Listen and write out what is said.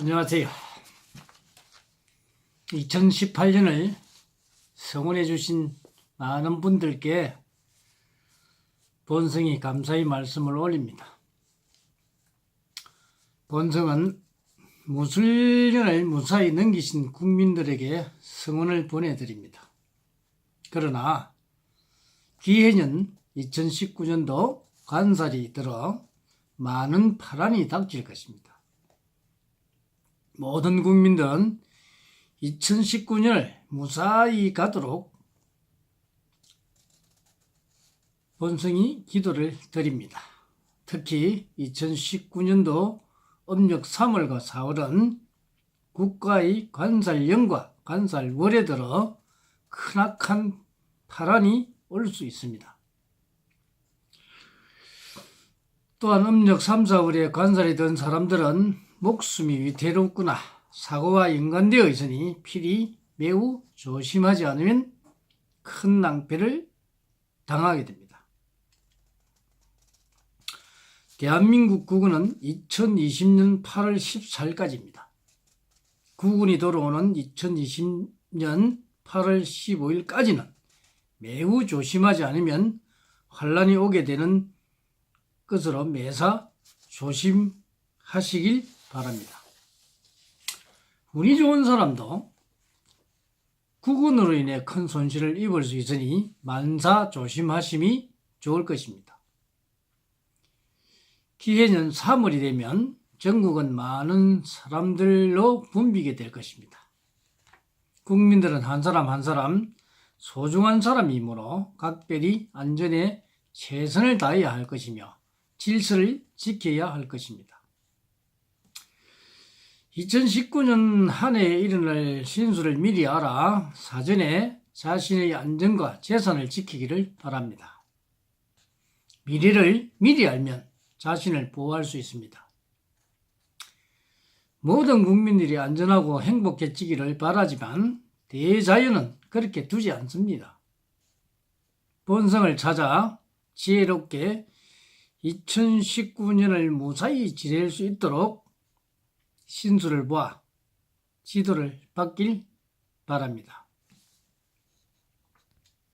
안녕하세요. 2018년을 성원해 주신 많은 분들께 본성이 감사의 말씀을 올립니다. 본성은 무술년을 무사히 넘기신 국민들에게 성원을 보내드립니다. 그러나 기해년 2019년도 관살이 들어 많은 파란이 닥칠 것입니다. 모든 국민들은 2019년을 무사히 가도록 본성이 기도를 드립니다. 특히 2019년도 음력 3월과 4월은 국가의 관살령과 관살월에 들어 크나큰 파란이 올 수 있습니다. 또한 음력 3, 4월에 관살이 든 사람들은 목숨이 위태롭구나 사고와 연관되어 있으니 필히 매우 조심하지 않으면 큰 낭패를 당하게 됩니다. 대한민국 국군은 2020년 8월 14일까지입니다. 국군이 돌아오는 2020년 8월 15일까지는 매우 조심하지 않으면 환란이 오게 되는 것으로 매사 조심 하시길 바랍니다. 운이 좋은 사람도 국군으로 인해 큰 손실을 입을 수 있으니 만사 조심하심이 좋을 것입니다. 기해년 3월이 되면 전국은 많은 사람들로 붐비게 될 것입니다. 국민들은 한 사람 한 사람 소중한 사람이므로 각별히 안전에 최선을 다해야 할 것이며 질서를 지켜야 할 것입니다. 2019년 한 해에 일어날 신수를 미리 알아 사전에 자신의 안전과 재산을 지키기를 바랍니다. 미래를 미리 알면 자신을 보호할 수 있습니다. 모든 국민들이 안전하고 행복해지기를 바라지만 대자연은 그렇게 두지 않습니다. 본성을 찾아 지혜롭게 2019년을 무사히 지낼 수 있도록 신수를 보아 지도를 받길 바랍니다.